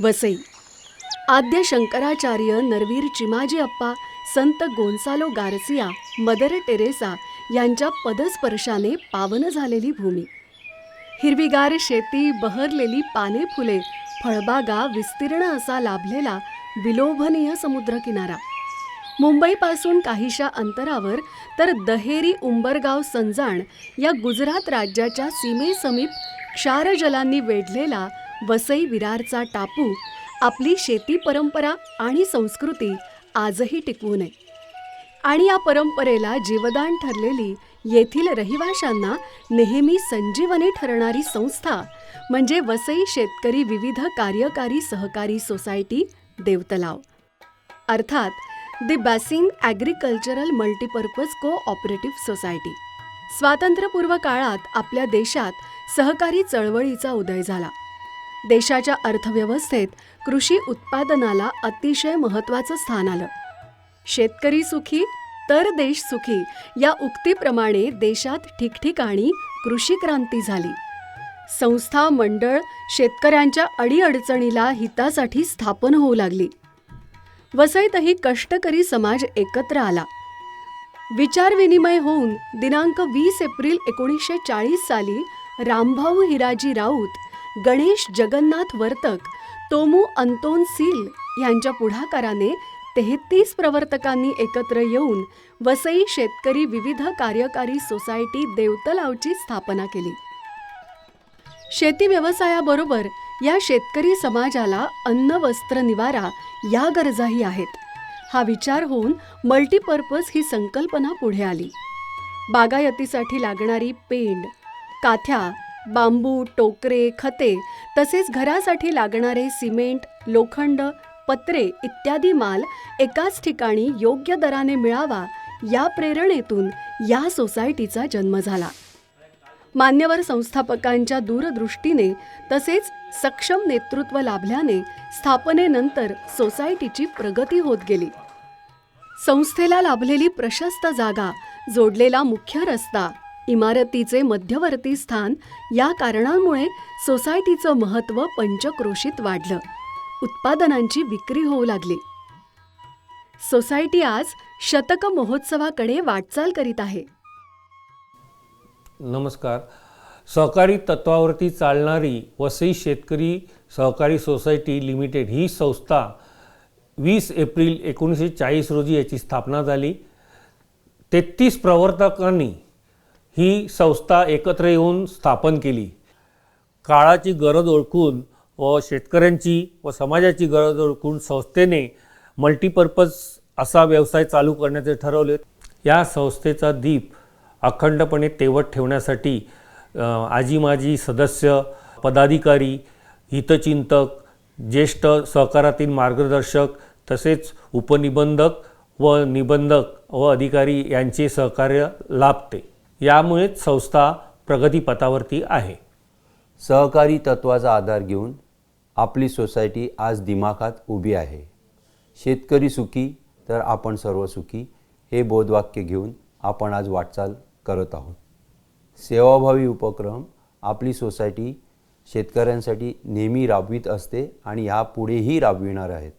वसई. आद्य शंकराचार्य नरवीर चिमाजी अप्पा संत Gonsalo गारसिया mother Teresa यांच्या पदस्पर्शाने पावन झालेली भूमी. हिरवीगार शेती बहरलेली पाने फुले फळबागा विस्तीर्ण असा लाभलेला विलोभनीय समुद्रकिनारा. मुंबईपासून काहीशा अंतरावर तर दहेरी उंबरगाव संजाण या गुजरात राज्याच्या सीमेसमीप क्षारजलांनी वेढलेला वसई विरारचा टापू आपली शेती परंपरा आणि संस्कृती आजही टिकवू नये. आणि या परंपरेला जीवदान ठरलेली येथील रहिवाशांना नेहमी संजीवनी ठरणारी संस्था म्हणजे वसई शेतकरी विविध कार्यकारी सहकारी सोसायटी देवतलाव. अर्थात the Bassein agricultural multipurpose cooperative society. स्वातंत्र्यपूर्व काळात आपल्या देशात सहकारी चळवळीचा उदय झाला. देशाच्या अर्थव्यवस्थेत कृषी उत्पादनाला अतिशय महत्त्वाचं स्थान आलं. शेतकरी सुखी तर देश सुखी या उक्तीप्रमाणे देशात ठिकठिकाणी कृषी क्रांती झाली. संस्था मंडळ शेतकऱ्यांच्या अडीअडचणीला हितासाठी स्थापन होऊ लागली. वसईतही कष्टकरी समाज एकत्र आला. विचारविनिमय होऊन दिनांक वीस एप्रिल एकोणीसशे चाळीस साली रामभाऊ हिराजी राऊत गणेश जगन्नाथ वर्तक तोमू अंतोन सील यांच्या पुढाकाराने तेहतीस प्रवर्तकांनी एकत्र येऊन वसई शेतकरी विविध कार्यकारी सोसायटी देवतलावची स्थापना केली. शेती व्यवसायाबरोबर या शेतकरी समाजाला अन्न वस्त्र निवारा या गरजाही आहेत. हा विचार होऊन मल्टीपर्पज ही संकल्पना पुढे आली. बागायतीसाठी लागणारी पेंड काथ्या बांबू टोकरे खते तसेच घरासाठी लागणारे सिमेंट लोखंड पत्रे इत्यादी माल एकाच ठिकाणी योग्य दराने मिळावा या प्रेरणेतून या सोसायटीचा जन्म झाला. मान्यवर संस्थापकांच्या दूरदृष्टीने तसेच सक्षम नेतृत्व लाभल्याने स्थापनेनंतर सोसायटीची प्रगती होत गेली. संस्थेला लाभलेली प्रशस्त जागा जोडलेला मुख्य रस्ता इमारतीचे मध्यवर्ती स्थान या कारणांमुळे सोसायटीचं महत्त्व पंचक्रोशीत वाढलं. उत्पादनांची विक्री होऊ लागली. सोसायटी आज शतक महोत्सवाकडे वाटचाल करीत आहे. नमस्कार. सहकारी तत्वावरती चालणारी वसई शेतकरी सहकारी सोसायटी लिमिटेड ही संस्था वीस एप्रिल एकोणीसशे चाळीस रोजी याची स्थापना झाली. तेहतीस प्रवर्तकांनी ही संस्था एकत्र येऊन स्थापन केली. काळाची गरज ओळखून व शेतकऱ्यांची व समाजाची गरज ओळखून संस्थेने मल्टीपर्पज असा व्यवसाय चालू करण्याचे ठरवले. या संस्थेचा दीप अखंडपणे तेवत ठेवण्यासाठी आजी माजी सदस्य पदाधिकारी हितचिंतक ज्येष्ठ सहकारातील मार्गदर्शक तसेच उपनिबंधक व निबंधक व अधिकारी यांचे सहकार्य लाभते. यामुळेच संस्था प्रगतीपथावरती आहे. सहकारी तत्वाचा आधार घेऊन आपली सोसायटी आज दिमाखात उभी आहे. शेतकरी सुखी तर आपण सर्व सुखी हे बोधवाक्य घेऊन आपण आज वाटचाल करत आहोत. सेवाभावी उपक्रम आपली सोसायटी शेतकऱ्यांसाठी नेहमी राबवित असते आणि यापुढेही राबविणार आहेत.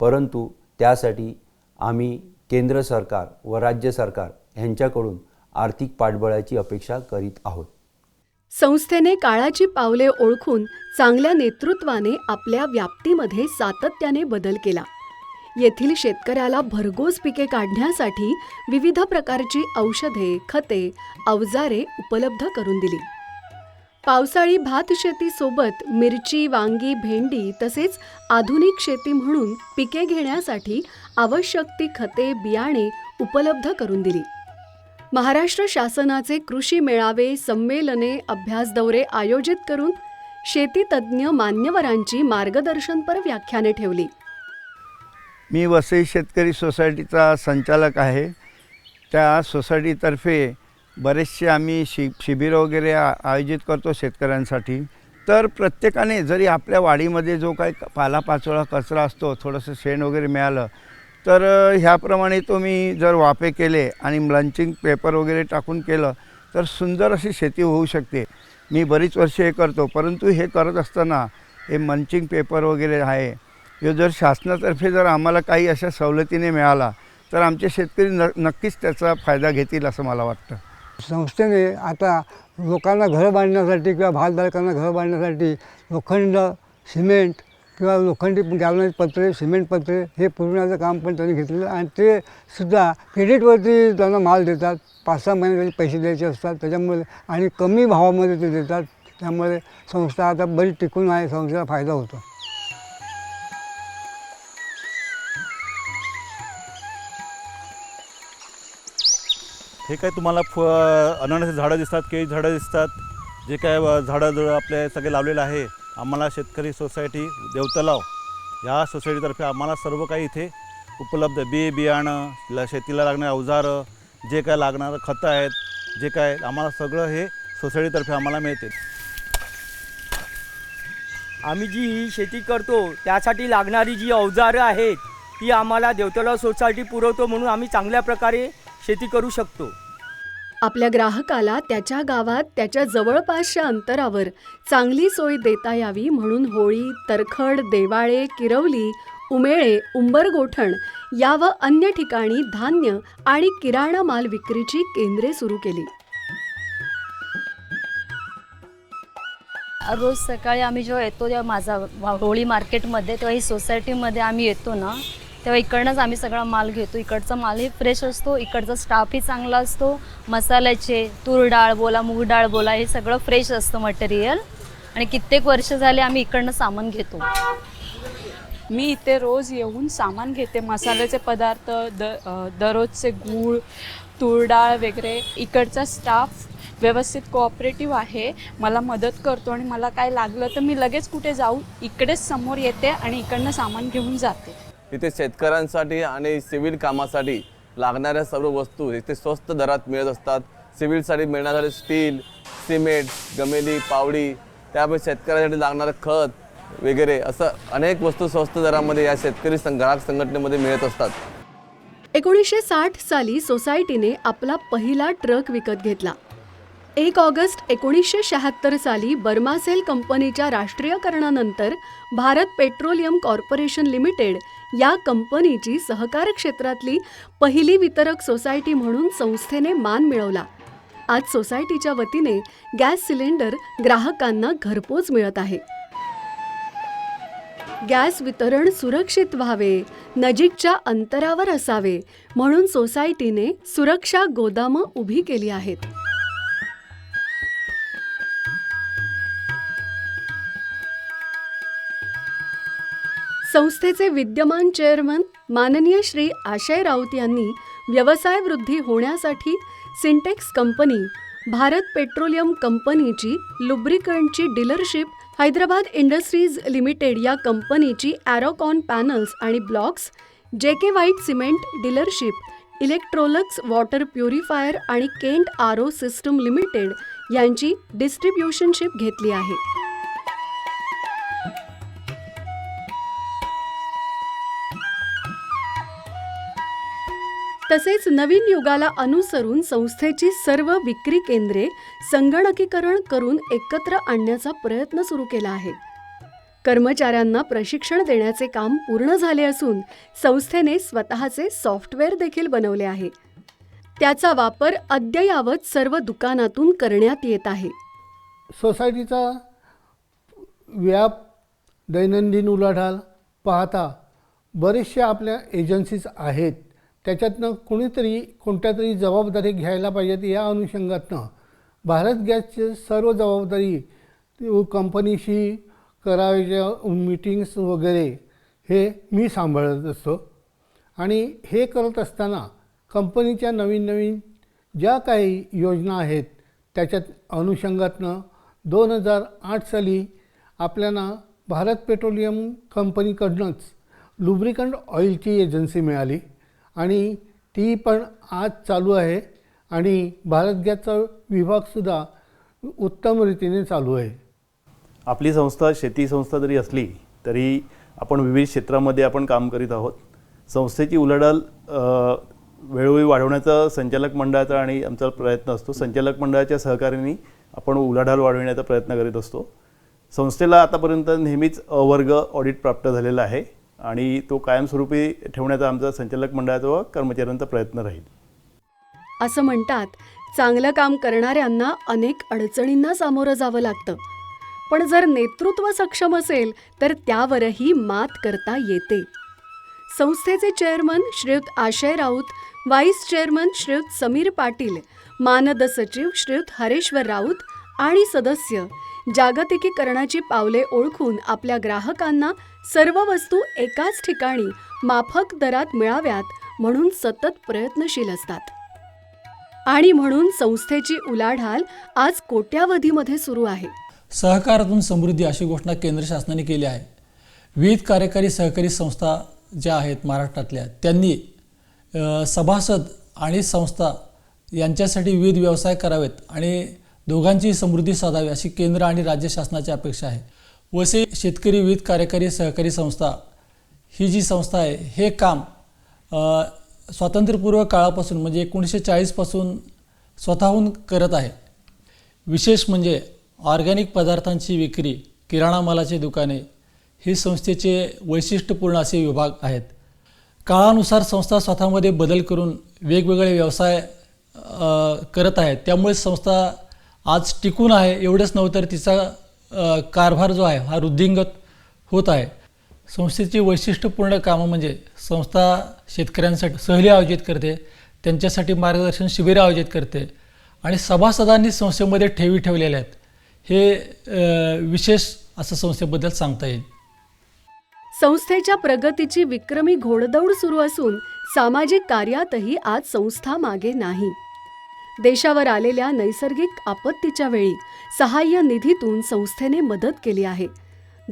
परंतु त्यासाठी आम्ही केंद्र सरकार व राज्य सरकार यांच्याकडून आर्थिक पाठबळाची अपेक्षा करीत आहोत. संस्थेने काळाची पावले ओळखून चांगल्या नेतृत्वाने आपल्या व्याप्तीमध्ये सातत्याने बदल केला. येथील शेतकऱ्याला भरघोस पिके काढण्यासाठी विविध प्रकारची औषधे खते अवजारे उपलब्ध करून दिली. पावसाळी भात शेतीसोबत मिरची वांगी भेंडी तसेच आधुनिक शेती म्हणून पिके घेण्यासाठी आवश्यक ती खते बियाणे उपलब्ध करून दिली. महाराष्ट्र शासनाचे कृषी मेळावे संमेलने अभ्यास दौरे आयोजित करून शेतीतज्ज्ञ मान्यवरांची मार्गदर्शनपर व्याख्याने ठेवली. मी वसई शेतकरी सोसायटीचा संचालक आहे. त्या सोसायटीतर्फे बरेचसे आम्ही शि शिबिरं वगैरे आयोजित करतो शेतकऱ्यांसाठी. तर प्रत्येकाने जरी आपल्या वाडीमध्ये जो काही पालापाचोळा कचरा असतो थोडंसं शेण वगैरे मिळालं तर ह्याप्रमाणे तुम्ही जर वाफे केले आणि म्लंचिंग पेपर वगैरे टाकून केलं तर सुंदर अशी शेती होऊ शकते. मी बरीच वर्षे हे करतो परंतु हे करत असताना हे मंचिंग पेपर वगैरे आहे. हे जर शासनातर्फे जर आम्हाला काही अशा सवलतीने मिळाला तर आमचे शेतकरी न नक्कीच त्याचा फायदा घेतील असं मला वाटतं. संस्थेने आता लोकांना घरं बांधण्यासाठी किंवा भागधारकांना घरं बांधण्यासाठी लोखंड सिमेंट किंवा लोखंडी गॅलनाईज पत्रे सिमेंट पत्रे हे पुरवण्याचं काम पण त्यांनी घेतलेलं आणि ते सुद्धा क्रेडिटवरती त्यांना माल देतात. पाच सहा महिने त्याचे पैसे द्यायचे असतात. त्याच्यामुळे आणि कमी भावामध्ये ते देतात. त्यामुळे संस्था आता बरी टिकून आहे. संस्थेला फायदा होतो. हे काय तुम्हाला फ अननसाची झाडं दिसतात केळी झाडं दिसतात? जे काय झाडं जर आपले सगळे लावलेलं आहे आम्हाला शेतकरी सोसायटी देवतलाव या सोसायटीतर्फे आम्हाला सर्व काही इथे उपलब्ध. बी बियाणं शेतीला लागणारे अवजारं जे काय लागणारं खतं आहेत जे काय आम्हाला सगळं हे सोसायटीतर्फे आम्हाला मिळते. आम्ही जी ही शेती करतो त्यासाठी लागणारी जी अवजारं आहेत ती आम्हाला देवतलाव सोसायटी पुरवतो म्हणून आम्ही चांगल्या प्रकारे शेती करू शकतो. आपल्या ग्राहकाला त्याच्या गावात त्याच्या जवळपासच्या अंतरावर चांगली सोय देता यावी म्हणून होळी तरखड देवाळे किरवली उमेळे उंबरगोठण या व अन्य ठिकाणी धान्य आणि किराणा माल विक्रीची केंद्रे सुरू केली. रोज सकाळी आम्ही जेव्हा येतो तेव्हा माझा होळी मार्केटमध्ये तेव्हा ही सोसायटीमध्ये आम्ही येतो ना तेव्हा इकडनंच आम्ही सगळा माल घेतो. इकडचा मालही फ्रेश असतो इकडचा स्टाफही चांगला असतो. मसाल्याचे तूर डाळ बोला मूग डाळ बोला हे सगळं फ्रेश असतं मटेरियल आणि कित्येक वर्ष झाले आम्ही इकडनं सामान घेतो. मी इथे रोज येऊन सामान घेते. मसाल्याचे पदार्थ द दररोजचे गूळ तूर डाळ वगैरे. इकडचा स्टाफ व्यवस्थित कोऑपरेटिव्ह आहे. मला मदत करतो आणि मला काय लागलं तर मी लगेच कुठे जाऊ इकडेच समोर येते आणि इकडनं सामान घेऊन जाते. इथे शेतकऱ्यांसाठी आणि सिव्हिल कामासाठी लागणाऱ्या सर्व वस्तू इथे स्वस्त दरात मिळत असतात. सिव्हिलसाठी मिळणारे स्टील सिमेंट गमेली पावडी त्यामुळे शेतकऱ्यासाठी लागणारं खत वगैरे असं अनेक वस्तू स्वस्त दरामध्ये या शेतकरी ग्राहक संघटनेमध्ये मिळत असतात. एकोणीसशे साठ साली सोसायटीने आपला पहिला ट्रक विकत घेतला. एक ऑगस्ट एकोणीसशे शहात्तर साली बर्मासेल कंपनीच्या राष्ट्रीयकरणानंतर भारत पेट्रोलियम कॉर्पोरेशन लिमिटेड या कंपनीची सहकार क्षेत्रातली पहिली वितरक सोसायटी म्हणून संस्थेने मान मिळवला. आज सोसायटीच्या वतीने गॅस सिलेंडर ग्राहकांना घरपोच मिळत आहे. गॅस वितरण सुरक्षित व्हावे नजीकच्या अंतरावर असावे म्हणून सोसायटीने सुरक्षा गोदामं उभी केली आहेत. संस्थेचे विद्यमान चेअरमन माननीय श्री आशय राऊत यांनी व्यवसाय वृद्धी होण्यासाठी सिंटेक्स कंपनी भारत पेट्रोलियम कंपनीची लुब्रिकंटची डीलरशिप हैदराबाद इंडस्ट्रीज लिमिटेड या कंपनीची ॲरोकॉन पॅनल्स आणि blocks J K white cement dealership Electrolux water purifier आणि केंट आरो सिस्टम लिमिटेड यांची डिस्ट्रीब्युशनशिप घेतली आहे. तसेच नवीन युगाला अनुसरून संस्थेची सर्व विक्री केंद्रे संगणकीकरण करून एकत्र आणण्याचा प्रयत्न सुरू केला आहे. कर्मचाऱ्यांना प्रशिक्षण देण्याचे काम पूर्ण झाले असून संस्थेने स्वतःचे सॉफ्टवेअर देखील बनवले आहे. त्याचा वापर अद्ययावत सर्व दुकानातून करण्यात येत आहे. सोसायटीचा व्याप दैनंदिन उलाढाल पाहता बरेचसे आपल्या एजन्सीज आहेत. त्याच्यातनं कुणीतरी कोणत्या तरी जबाबदारी घ्यायला पाहिजेत या अनुषंगातनं. भारत गॅसचे सर्व जबाबदारी कंपनीशी करावयाच्या मीटिंग्स वगैरे हे मी सांभाळत असतो. आणि हे करत असताना कंपनीच्या नवीन नवीन ज्या काही योजना आहेत त्याच्यात अनुषंगातनं दोन हजार आठ साली आपल्याला भारत पेट्रोलियम कंपनीकडनंच लुब्रिकंट ऑइलची एजन्सी मिळाली. आणि ती पण आज चालू आहे आणि भारत गॅसचा विभागसुद्धा उत्तम रीतीने चालू आहे. आपली संस्था शेती संस्था जरी असली तरी आपण विविध क्षेत्रामध्ये आपण काम करीत आहोत. संस्थेची उलाढाल वेळोवेळी वाढवण्याचा संचालक मंडळाचा आणि आमचा प्रयत्न असतो. संचालक मंडळाच्या सहकार्याने आपण उलाढाल वाढविण्याचा प्रयत्न करीत असतो. संस्थेला आतापर्यंत नेहमीच अवर्ग वर्ग ऑडिट प्राप्त झालेला आहे. आणि तो कायमस्वरूपी ठेवण्याचा आमचा संचालक मंडळाचा व कर्मचाऱ्यांचा प्रयत्न राहील. असं म्हणतात चांगलं काम करणाऱ्यांना अनेक अडचणींना सामोरं जावं लागतं. पण जर नेतृत्व सक्षम असेल तर त्यावरही मात करता येते. संस्थेचे chairman Shriyut Ashay Raut vice chairman Shriyut Sameer Patil मानद सचिव श्रीयुत हरेश्वर राऊत आणि सदस्य जागतिकीकरणाची पावले ओळखून आपल्या ग्राहकांना सर्व वस्तू एकाच ठिकाणी माफक दरात मिळाव्यात म्हणून सतत प्रयत्नशील असतात. आणि म्हणून संस्थेची उलाढाल आज कोट्यावधीमध्ये सुरू आहे. सहकारातून समृद्धी अशी घोषणा केंद्र शासनाने केली आहे. विविध कार्यकारी सहकारी संस्था ज्या आहेत महाराष्ट्रातल्या त्यांनी अ, सभासद आणि संस्था यांच्यासाठी विविध व्यवसाय करावेत आणि दोघांची समृद्धी साधावी अशी केंद्र आणि राज्य शासनाची अपेक्षा आहे. वसे शेतकरी विविध कार्यकारी सहकारी संस्था. ही जी संस्था आहे हे काम स्वातंत्र्यपूर्व काळापासून म्हणजे एकोणीसशे चाळीसपासून स्वतःहून करत आहे. विशेष म्हणजे ऑर्गॅनिक पदार्थांची विक्री किराणा मालाची दुकाने ही संस्थेचे वैशिष्ट्यपूर्ण असे विभाग आहेत. काळानुसार संस्था स्वतःमध्ये बदल करून वेगवेगळे व्यवसाय करत आहेत. त्यामुळे संस्था आज टिकून आहे एवढंच नव्हे तर तिचा कारभार जो आहे हा वृद्धिंगत होत आहे. संस्थेची वैशिष्ट्यपूर्ण कामं म्हणजे संस्था शेतकऱ्यांसाठी सहली आयोजित करते त्यांच्यासाठी मार्गदर्शन शिबिरे आयोजित करते आणि सभासदांनी संस्थेमध्ये ठेवी ठेवलेल्या आहेत. हे विशेष असं संस्थेबद्दल सांगता येईल. संस्थेच्या प्रगतीची विक्रमी घोडदौड सुरू असून सामाजिक कार्यातही आज संस्था मागे नाही. देशावर आलेल्या नैसर्गिक आपत्तीच्या वेळी सहाय्य निधीतून संस्थेने मदत केली आहे.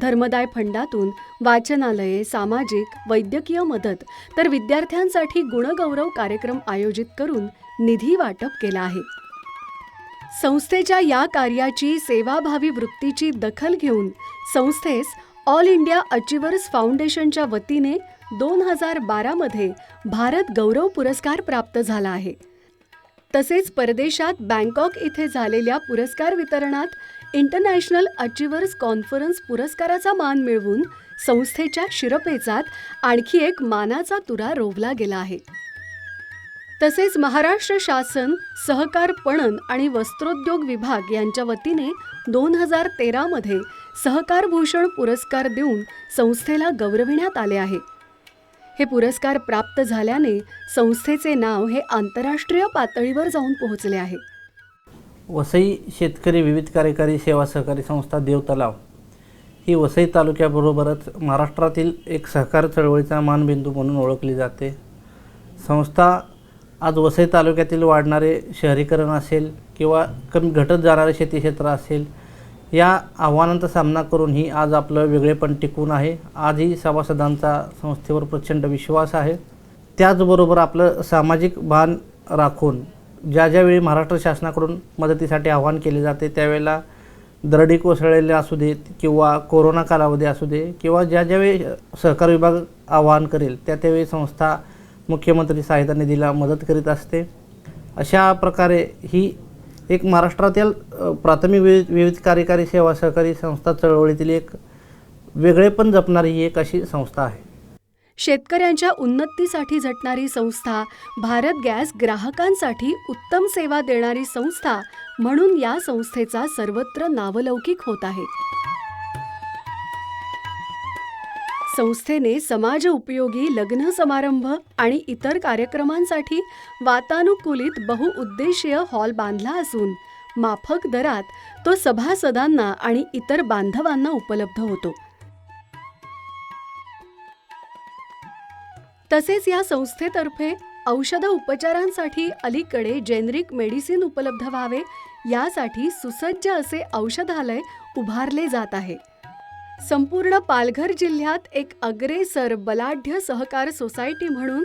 धर्मदाय फंडातून वाचनालये सामाजिक वैद्यकीय मदत तर विद्यार्थ्यांसाठी गुणगौरव कार्यक्रम आयोजित करून निधी वाटप केला आहे. संस्थेच्या या कार्याची सेवाभावी वृत्तीची दखल घेऊन संस्थेस ऑल इंडिया अचिव्हर्स फाउंडेशनच्या वतीने दोन हजार बारामध्ये भारत गौरव पुरस्कार प्राप्त झाला आहे. तसेच परदेशात बँकॉक इथे झालेल्या पुरस्कार वितरणात इंटरनॅशनल अचिव्हर्स कॉन्फरन्स पुरस्काराचा मान मिळवून संस्थेच्या शिरपेचात आणखी एक मानाचा तुरा रोवला गेला आहे. तसेच महाराष्ट्र शासन सहकार पणन आणि वस्त्रोद्योग विभाग यांच्या वतीने दोन हजार तेरामध्ये सहकार भूषण पुरस्कार देऊन संस्थेला गौरविण्यात आले आहे. हे पुरस्कार प्राप्त झाल्याने संस्थेचे नाव हे आंतरराष्ट्रीय पातळीवर जाऊन पोहोचले आहे. वसई शेतकरी विविध कार्यकारी सेवा सहकारी संस्था देव तलाव ही वसई तालुक्याबरोबरच महाराष्ट्रातील एक सहकार चळवळीचा मानबिंदू म्हणून ओळखली जाते. संस्था आज वसई तालुक्यातील वाढणारे शहरीकरण असेल किंवा कमी घटत जाणारे शेती क्षेत्र असेल या आव्हानांचा सामना करून ही आज आपलं वेगळेपण टिकून आहे. आजही सभासदांचा संस्थेवर प्रचंड विश्वास आहे. त्याचबरोबर आपलं सामाजिक भान राखून ज्या ज्यावेळी महाराष्ट्र शासनाकडून मदतीसाठी आवाहन केले जाते त्यावेळेला दरडी कोसळलेले असू देत किंवा कोरोना कालावधी असू दे किंवा ज्या ज्यावेळी सहकार विभाग आवाहन करेल त्या त्यावेळी संस्था मुख्यमंत्री सहायता निधीला मदत करीत असते. अशा प्रकारे ही एक महाराष्ट्रातील प्राथमिक विविध विविध कार्यकारी सेवा सहकारी संस्था चळवळीतील एक वेगळेपण जपणारी ही एक अशी संस्था आहे. शेतकऱ्यांच्या उन्नतीसाठी झटणारी संस्था भारत गॅस ग्राहकांसाठी उत्तम सेवा देणारी संस्था म्हणून या संस्थेचा सर्वत्र नावलौकिक होत आहे. संस्थेने समाज उपयोगी लग्न समारंभ आणि इतर कार्यक्रमांसाठी वातानुकूलित बहुउद्देशीय हॉल बांधला असून माफक दरात तो सभासदांना आणि इतर बांधवांना उपलब्ध होतो. तसेच या संस्थेतर्फे औषध उपचारांसाठी अलीकडे जेनरिक मेडिसिन उपलब्ध व्हावे यासाठी सुसज्ज असे औषधालय उभारले जात आहे. संपूर्ण पालघर जिल्ह्यात एक अग्रेसर बलाढ्य सहकार सोसायटी म्हणून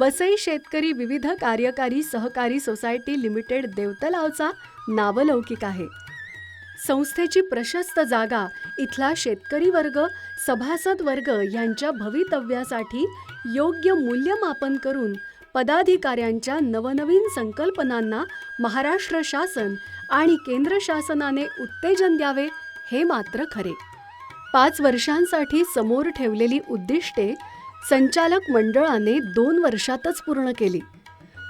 वसई शेतकरी विविध कार्यकारी सहकारी सोसायटी लिमिटेड देवतलावचा नावलौकिक आहे. संस्थेची प्रशस्त जागा इथला शेतकरी वर्ग सभासद वर्ग यांच्या भवितव्यासाठी योग्य मूल्यमापन करून पदाधिकाऱ्यांच्या नवनवीन संकल्पनांना महाराष्ट्र शासन आणि केंद्र शासनाने उत्तेजन द्यावे हे मात्र खरे. पाच वर्षांसाठी समोर ठेवलेली उद्दिष्टे संचालक मंडळाने दोन वर्षातच पूर्ण केली.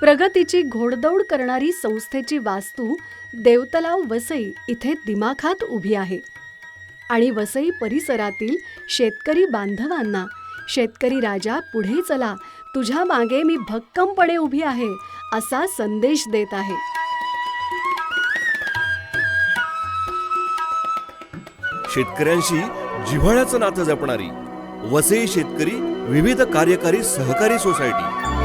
प्रगतीची घोडदौड करणारी संस्थेची वास्तू देवतलाव वसई इथे दिमाखात उभी आहे. आणि वसई परिसरातील शेतकरी बांधवांना शेतकरी राजा पुढे चला. तुझ्या मागे मी भक्कमपणे उभी आहे असा संदेश देत आहे. शेतकऱ्यांशी जिव्हाळ्याचं नातं जपणारी वसई शेतकरी विविध कार्यकारी सहकारी सोसायटी